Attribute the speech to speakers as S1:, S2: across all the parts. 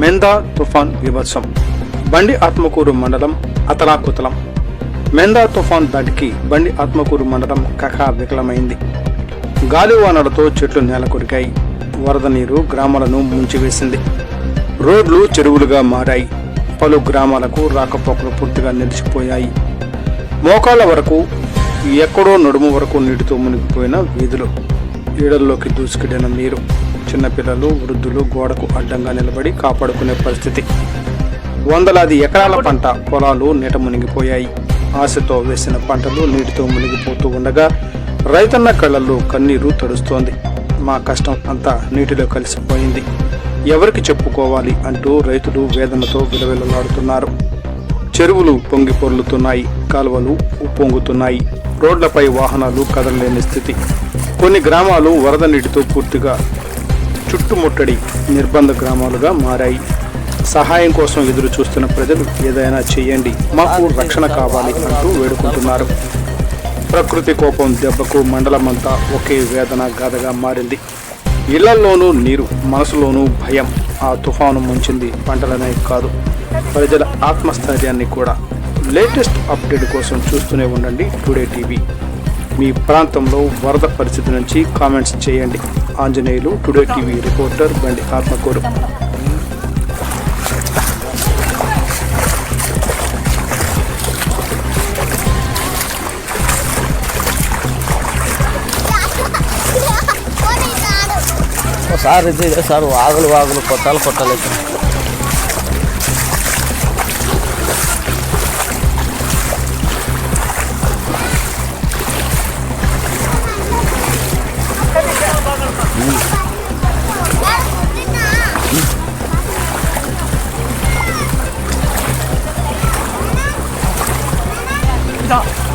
S1: మెందా తుఫాన్ బీభత్సం బండి ఆత్మకూరు మండలం అతలాకుతలం. మెందా తుఫాన్ దాటికి బండి ఆత్మకూరు మండలం కకా వికలమైంది. గాలివానలతో చెట్లు నేల కొరికాయి వరద నీరు గ్రామాలను ముంచివేసింది. రోడ్లు చెరువులుగా మారాయి. పలు గ్రామాలకు రాకపోకలు పూర్తిగా నిలిచిపోయాయి. మోకాళ్ళ వరకు ఎక్కడో నడుము వరకు నీటితో మునిగిపోయిన వీధులు. ఈడల్లోకి దూసుకెళ్ళిన నీరు చిన్నపిల్లలు వృద్ధులు గోడకు అడ్డంగా నిలబడి కాపాడుకునే పరిస్థితి. వందలాది ఎకరాల పంట పొలాలు నీట మునిగిపోయాయి. ఆశతో వేసిన పంటలు నీటితో మునిగిపోతూ ఉండగా రైతన్న కళ్ళల్లో కన్నీరు తడుస్తోంది. మా కష్టం అంతా నీటిలో కలిసిపోయింది. ఎవరికి చెప్పుకోవాలి అంటూ రైతులు వేదనతో విలవిలలాడుతున్నారు. చెరువులు పొంగి పొర్లుతున్నాయి కాలువలు ఉప్పొంగుతున్నాయి. రోడ్లపై వాహనాలు కదలలేని స్థితి. కొన్ని గ్రామాలు వరద నీటితో పూర్తిగా చుట్టుముట్టడి నిర్బంధ గ్రామాలుగా మారాయి. సహాయం కోసం ఎదురు చూస్తున్న ప్రజలు ఏదైనా చేయండి మాకు రక్షణ కావాలి అంటూ వేడుకుంటున్నారు. ప్రకృతి కోపం దెబ్బకు మండలమంతా ఒకే వేదన గాథగా మారింది. ఇళ్ళల్లోనూ నీరు మనసులోనూ భయం ఆ తుఫాను ముంచింది పంటలనే కాదు. ప్రజల ఆత్మస్థైర్యాన్ని కూడా. లేటెస్ట్ అప్డేట్ కోసం చూస్తూనే ఉండండి టుడే టీవీ. మీ ప్రాంతంలో వరద పరిస్థితి నుంచి కామెంట్స్ చేయండి. ఆంజనేయులు టుడే టీవీ రిపోర్టర్ బండి ఆత్మకూరు.
S2: సార్ ఇది సార్ వాగులు వాగులు కొట్టాలి కొట్టాలి.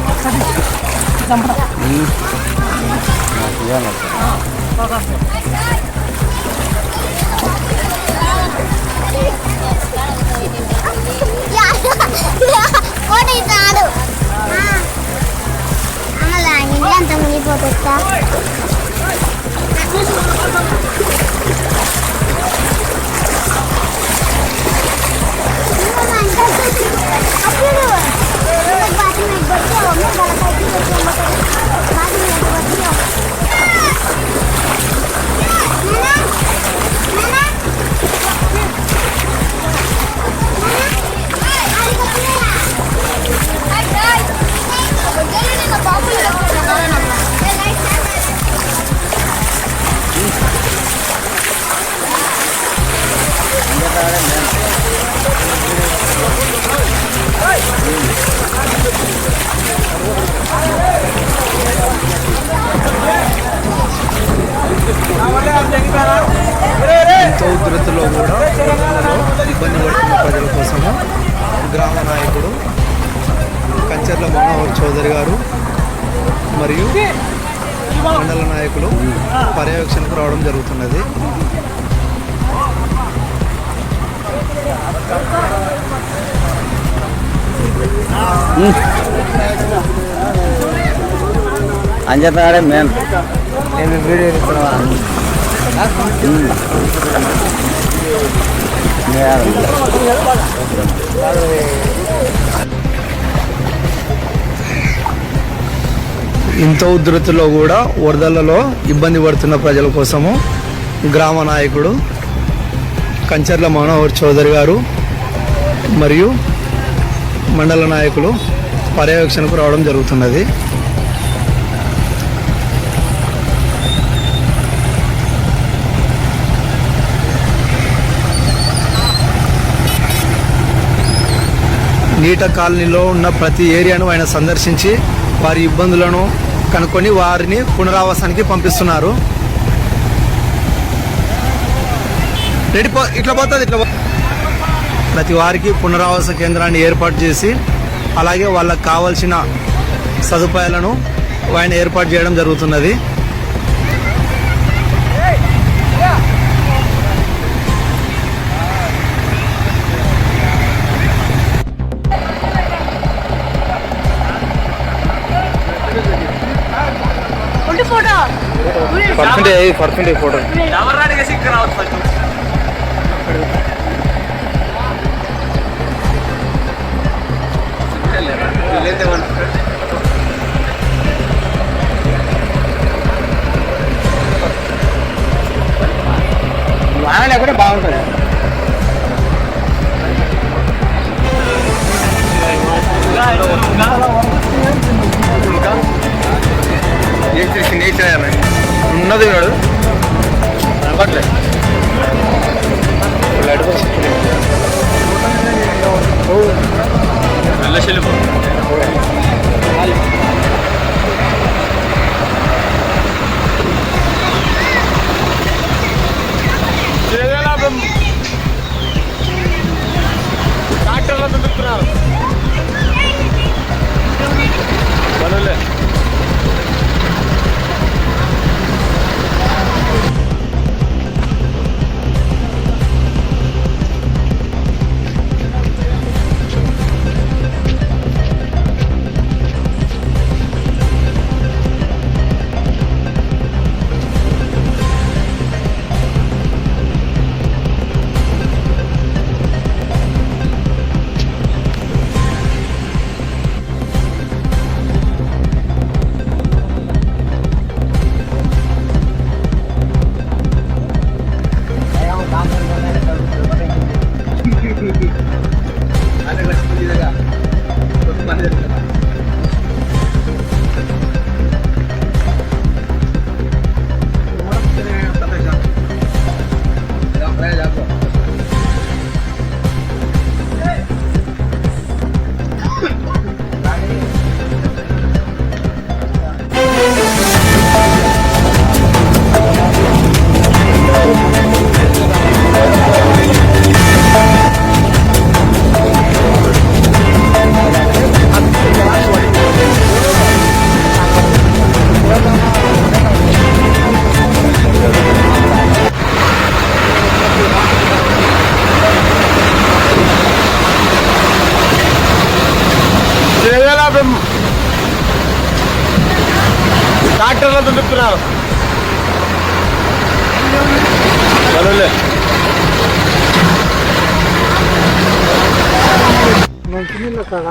S2: ఇక్కడ. ఇదేనా సార్?
S3: ఓడిస్తాడు అలా మునిగిపోతా
S4: కంచర్ల మనోహర్ చౌదరి గారు మరియు మండల నాయకులు పర్యవేక్షణకు రావడం జరుగుతున్నది.
S2: అంజనాడే
S4: నేను వీడియో ఇంత ఉధృతిలో కూడా వరదలలో ఇబ్బంది పడుతున్న ప్రజల కోసము గ్రామ నాయకుడు కంచర్ల మనోహర్ చౌదరి గారు మరియు మండల నాయకులు పర్యవేక్షణకు రావడం జరుగుతున్నది. నీట కాలనీలో ఉన్న ప్రతి ఏరియాను ఆయన సందర్శించి వారి ఇబ్బందులను కనుక్కొని వారిని పునరావాసానికి పంపిస్తున్నారు. రెడీ పో ఇట్లా పోతుంది ఇట్లా ప్రతి వారికి పునరావాస కేంద్రాన్ని ఏర్పాటు చేసి అలాగే వాళ్ళకి కావాల్సిన సదుపాయాలను ఆయన ఏర్పాటు చేయడం జరుగుతున్నది.
S2: Percentage percentage photo.
S5: వాన లేకుంటే బాగుంటుంది.
S6: నేచర్ నేచర్ ఉన్నది వాడు కనపట్లేదు ట్రాక్టర్లో దున్నుతున్నారు
S5: మంచినీళ్ళ కాడ